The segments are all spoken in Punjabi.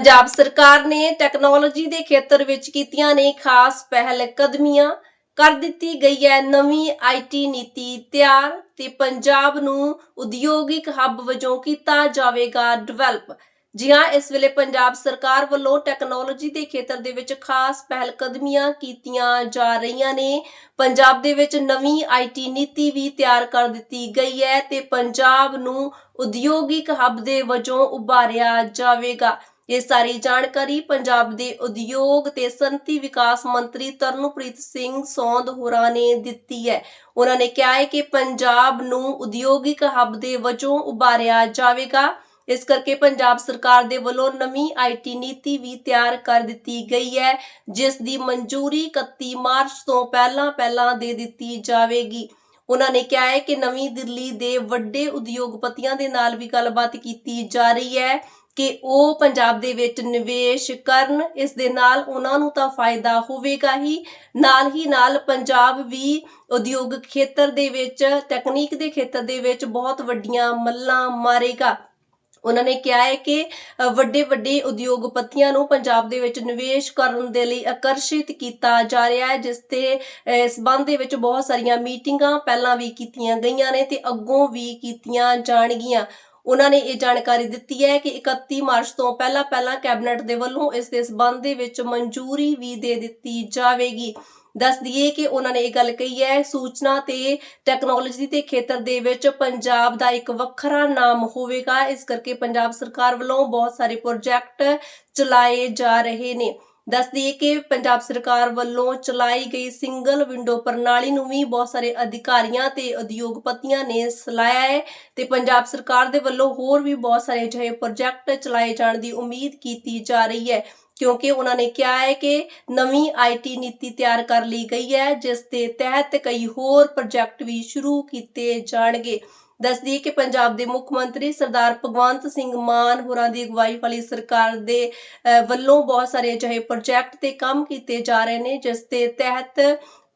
ਪੰਜਾਬ ਸਰਕਾਰ ਨੇ ਟੈਕਨੋਲੋਜੀ ਦੇ ਖੇਤਰ ਵਿੱਚ ਕੀਤੀਆਂ ਨੇ ਖਾਸ ਪਹਿਲ ਕਦਮੀਆਂ। ਕਰ ਦਿੱਤੀ ਗਈ ਹੈ ਨਵੀਂ ਆਈਟੀ ਨੀਤੀ ਤਿਆਰ ਤੇ ਪੰਜਾਬ ਨੂੰ ਉਦਯੋਗਿਕ ਹੱਬ ਵਜੋਂ ਕੀਤਾ ਜਾਵੇਗਾ ਡਿਵੈਲਪ ਜੀ ਹਾਂ ਇਸ ਵੇਲੇ ਪੰਜਾਬ ਸਰਕਾਰ ਵੱਲੋਂ ਟੈਕਨੋਲੋਜੀ ਦੇ ਖੇਤਰ ਦੇ ਵਿੱਚ ਖਾਸ ਪਹਿਲ ਕਦਮੀਆਂ ਕੀਤੀਆਂ ਜਾ ਰਹੀਆਂ ਨੇ। ਪੰਜਾਬ ਦੇ ਵਿੱਚ ਨਵੀਂ ਆਈਟੀ ਨੀਤੀ ਵੀ ਤਿਆਰ ਕਰ ਦਿੱਤੀ ਗਈ ਹੈ ਤੇ ਪੰਜਾਬ ਨੂੰ ਉਦਯੋਗਿਕ ਹੱਬ ਦੇ ਵਜੋਂ ਉਭਾਰਿਆ ਜਾਵੇਗਾ। ਇਹ ਸਾਰੀ ਜਾਣਕਾਰੀ ਪੰਜਾਬ ਦੇ ਉਦਯੋਗ ਤੇ ਸੰਤੀ ਵਿਕਾਸ ਮੰਤਰੀ ਤਰਨਪ੍ਰੀਤ ਸਿੰਘ ਸੌਂਦ ਹੋਰਾਂ ਨੇ ਦਿੱਤੀ ਹੈ। ਉਹਨਾਂ ਨੇ ਕਿਹਾ ਹੈ ਕਿ ਪੰਜਾਬ ਨੂੰ ਉਦਯੋਗਿਕ ਹੱਬ ਦੇ ਵਜੋਂ ਉਭਾਰਿਆ ਜਾਵੇਗਾ। ਇਸ ਕਰਕੇ ਪੰਜਾਬ ਸਰਕਾਰ ਦੇ ਵੱਲੋਂ ਨਵੀਂ ਆਈਟੀ ਨੀਤੀ ਵੀ ਤਿਆਰ ਕਰ ਦਿੱਤੀ ਗਈ ਹੈ, ਜਿਸ ਦੀ ਮਨਜ਼ੂਰੀ 31 ਮਾਰਚ ਤੋਂ ਪਹਿਲਾਂ ਪਹਿਲਾਂ ਦੇ ਦਿੱਤੀ ਜਾਵੇਗੀ। ਉਹਨਾਂ ਨੇ ਕਿਹਾ ਹੈ ਕਿ ਨਵੀਂ ਦਿੱਲੀ ਦੇ ਵੱਡੇ ਉਦਯੋਗਪਤੀਆਂ ਦੇ ਨਾਲ ਵੀ ਗੱਲਬਾਤ ਕੀਤੀ ਜਾ ਰਹੀ ਹੈ। ਕਿ ਉਹ ਪੰਜਾਬ ਦੇ ਵਿੱਚ ਨਿਵੇਸ਼ ਕਰਨ ਇਸ ਦੇ ਨਾਲ ਉਹਨਾਂ ਨੂੰ ਤਾਂ ਫਾਇਦਾ ਹੋਵੇਗਾ ਹੀ। ਨਾਲ ਹੀ ਨਾਲ ਪੰਜਾਬ ਵੀ ਉਦਯੋਗ ਖੇਤਰ ਦੇ ਵਿੱਚ ਟੈਕਨੀਕ ਦੇ ਖੇਤਰ ਦੇ ਵਿੱਚ ਬਹੁਤ ਵੱਡੀਆਂ ਮੱਲਾਂ ਮਾਰੇਗਾ। ਉਹਨਾਂ ਨੇ ਕਿਹਾ ਹੈ ਕਿ ਵੱਡੇ ਵੱਡੇ ਉਦਯੋਗਪਤੀਆਂ ਨੂੰ ਪੰਜਾਬ ਦੇ ਵਿੱਚ ਨਿਵੇਸ਼ ਕਰਨ ਦੇ ਲਈ ਆਕਰਸ਼ਿਤ ਕੀਤਾ ਜਾ ਰਿਹਾ ਹੈ ਜਿਸ ਤੇ ਅ, ਸੰਬੰਧ ਦੇ ਵਿੱਚ ਬਹੁਤ ਸਾਰੀਆਂ ਮੀਟਿੰਗਾਂ ਪਹਿਲਾਂ ਵੀ ਕੀਤੀਆਂ ਗਈਆਂ ਨੇ ਤੇ ਅੱਗੋਂ ਵੀ ਕੀਤੀਆਂ ਜਾਣਗੀਆਂ। ਉਹਨਾਂ ਨੇ ਇਹ ਜਾਣਕਾਰੀ ਦਿੱਤੀ ਹੈ ਕਿ 31 ਮਾਰਚ ਤੋਂ ਪਹਿਲਾਂ ਪਹਿਲਾਂ ਕੈਬਨਿਟ ਦੇ ਵੱਲੋਂ ਇਸ ਦੇ ਸਬੰਧ ਦੇ ਵਿੱਚ ਮਨਜ਼ੂਰੀ ਵੀ ਦੇ ਦਿੱਤੀ ਜਾਵੇਗੀ। ਦੱਸ ਦਈਏ ਕਿ ਉਹਨਾਂ ਨੇ ਇਹ ਗੱਲ ਕਹੀ ਹੈ, ਸੂਚਨਾ ਤੇ ਟੈਕਨੋਲੋਜੀ ਦੇ ਖੇਤਰ ਦੇ ਵਿੱਚ ਪੰਜਾਬ ਦਾ ਇੱਕ ਵੱਖਰਾ ਨਾਮ ਹੋਵੇਗਾ। ਇਸ ਕਰਕੇ ਪੰਜਾਬ ਸਰਕਾਰ ਵੱਲੋਂ ਬਹੁਤ ਸਾਰੇ ਪ੍ਰੋਜੈਕਟ ਚਲਾਏ ਜਾ ਰਹੇ ਨੇ। ਦੱਸ ਦਈਏ ਕਿ ਪੰਜਾਬ ਸਰਕਾਰ ਵੱਲੋਂ ਚਲਾਈ ਗਈ ਸਿੰਗਲ ਵਿੰਡੋ ਪ੍ਰਣਾਲੀ ਨੂੰ ਵੀ ਬਹੁਤ ਸਾਰੇ ਅਧਿਕਾਰੀਆਂ ਤੇ ਉਦਯੋਗਪਤੀਆਂ ਨੇ ਸਲਾਇਆ ਹੈ ਤੇ ਪੰਜਾਬ ਸਰਕਾਰ ਦੇ ਵੱਲੋਂ ਹੋਰ ਵੀ ਬਹੁਤ ਸਾਰੇ ਅਜਿਹੇ ਪ੍ਰੋਜੈਕਟ ਚਲਾਏ ਜਾਣ ਦੀ ਉਮੀਦ ਕੀਤੀ ਜਾ ਰਹੀ ਹੈ, ਕਿਉਂਕਿ ਉਹਨਾਂ ਨੇ ਕਿਹਾ ਹੈ ਕਿ ਨਵੀਂ ਆਈਟੀ ਨੀਤੀ ਤਿਆਰ ਕਰ ਲਈ ਗਈ ਹੈ, ਜਿਸ ਦੇ ਤਹਿਤ ਕਈ ਹੋਰ ਪ੍ਰੋਜੈਕਟ ਵੀ ਸ਼ੁਰੂ ਕੀਤੇ ਜਾਣਗੇ। ਦੱਸਦੀ ਕਿ ਪੰਜਾਬ ਦੇ ਮੁੱਖ ਮੰਤਰੀ ਸਰਦਾਰ ਭਗਵੰਤ ਸਿੰਘ ਮਾਨ ਹੋਰਾਂ ਦੀ ਅਗਵਾਈ ਵਾਲੀ ਸਰਕਾਰ ਦੇ ਵੱਲੋਂ ਬਹੁਤ ਸਾਰੇ ਅਜਿਹੇ ਪ੍ਰੋਜੈਕਟ ਤੇ ਕੰਮ ਕੀਤੇ ਜਾ ਰਹੇ ਨੇ, ਜਿਸ ਦੇ ਤਹਿਤ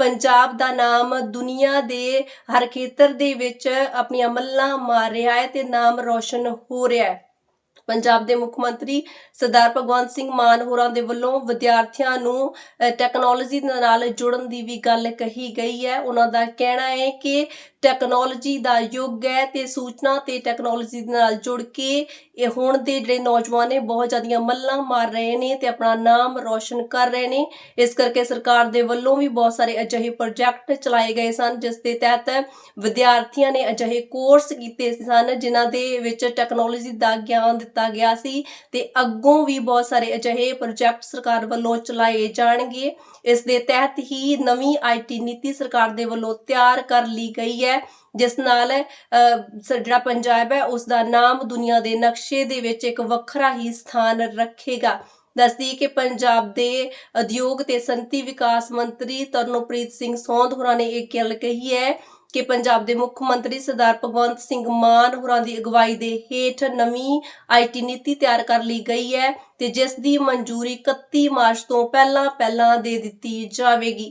ਪੰਜਾਬ ਦਾ ਨਾਮ ਦੁਨੀਆ ਦੇ ਹਰ ਖੇਤਰ ਦੇ ਵਿੱਚ ਆਪਣੀਆਂ ਮੱਲਾਂ ਮਾਰ ਰਿਹਾ ਹੈ ਤੇ ਨਾਮ ਰੋਸ਼ਨ ਹੋ ਰਿਹਾ ਹੈ। ਪੰਜਾਬ ਦੇ ਮੁੱਖ ਮੰਤਰੀ ਸਰਦਾਰ ਭਗਵੰਤ ਸਿੰਘ ਮਾਨ ਹੋਰਾਂ ਦੇ ਵੱਲੋਂ ਵਿਦਿਆਰਥੀਆਂ ਨੂੰ ਟੈਕਨੋਲੋਜੀ ਦੇ ਨਾਲ ਜੁੜਨ ਦੀ ਵੀ ਗੱਲ ਕਹੀ ਗਈ ਹੈ। ਉਹਨਾਂ ਦਾ ਕਹਿਣਾ ਹੈ ਕਿ ਟੈਕਨੋਲੋਜੀ ਦਾ ਯੁੱਗ ਹੈ ਤੇ ਸੂਚਨਾ ਤੇ ਟੈਕਨੋਲੋਜੀ ਦੇ ਨਾਲ ਜੁੜ ਕੇ ਇਹ ਹੁਣ ਦੇ ਜਿਹੜੇ ਨੌਜਵਾਨ ਨੇ ਬਹੁਤ ਜ਼ਿਆਦੀਆਂ ਮੱਲਾਂ ਮਾਰ ਰਹੇ ਨੇ ਤੇ ਆਪਣਾ ਨਾਮ ਰੌਸ਼ਨ ਕਰ ਰਹੇ ਨੇ। ਇਸ ਕਰਕੇ ਸਰਕਾਰ ਦੇ ਵੱਲੋਂ ਵੀ ਬਹੁਤ ਸਾਰੇ ਅਜਿਹੇ ਪ੍ਰੋਜੈਕਟ ਚਲਾਏ ਗਏ ਸਨ, ਜਿਸ ਦੇ ਤਹਿਤ ਵਿਦਿਆਰਥੀਆਂ ਨੇ ਅਜਿਹੇ ਕੋਰਸ ਕੀਤੇ ਸਨ, ਜਿਨ੍ਹਾਂ ਦੇ ਵਿੱਚ ਟੈਕਨੋਲੋਜੀ ਦਾ ਗਿਆਨ ਦਿੱਤਾ ਗਿਆ ਸੀ ਤੇ ਅੱਗੋਂ ਵੀ ਬਹੁਤ ਸਾਰੇ ਅਜਿਹੇ ਪ੍ਰੋਜੈਕਟ ਸਰਕਾਰ ਵੱਲੋਂ ਚਲਾਏ ਜਾਣਗੇ। ਇਸ ਦੇ ਤਹਿਤ ਹੀ ਨਵੀਂ ਆਈਟੀ ਨੀਤੀ ਸਰਕਾਰ ਦੇ ਵੱਲੋਂ ਤਿਆਰ ਕਰ ਲਈ ਗਈ ਹੈ। ਜਿਸ ਨਾਲ ਜਿਹੜਾ ਪੰਜਾਬ ਹੈ ਉਸ ਦਾ ਨਾਮ ਦੁਨੀਆ ਦੇ ਨਕਸ਼ੇ ਦੇ ਵਿੱਚ ਇੱਕ ਵੱਖਰਾ ਹੀ ਸਥਾਨ ਰੱਖੇਗਾ। ਦੱਸਦੀ ਕਿ ਪੰਜਾਬ ਦੇ ਉਦਯੋਗ ਤੇ ਸੰਤੀ ਵਿਕਾਸ ਮੰਤਰੀ ਤਰਨੋਪ੍ਰੀਤ ਸਿੰਘ ਸੌਂਦ ਹੋਰਾਂ ਨੇ ਇਹ ਗੱਲ ਕਹੀ ਹੈ ਕਿ ਪੰਜਾਬ ਦੇ ਮੁੱਖ ਮੰਤਰੀ ਸਰਦਾਰ ਭਗਵੰਤ ਸਿੰਘ ਮਾਨ ਹੋਰਾਂ ਦੀ ਅਗਵਾਈ ਦੇ ਹੇਠ ਨਵੀਂ ਆਈਟੀ ਨੀਤੀ ਤਿਆਰ ਕਰ ਲਈ ਗਈ ਹੈ ਤੇ ਜਿਸ ਦੀ ਮਨਜ਼ੂਰੀ 31 ਮਾਰਚ ਤੋਂ ਪਹਿਲਾਂ ਪਹਿਲਾਂ ਦੇ ਦਿੱਤੀ ਜਾਵੇਗੀ।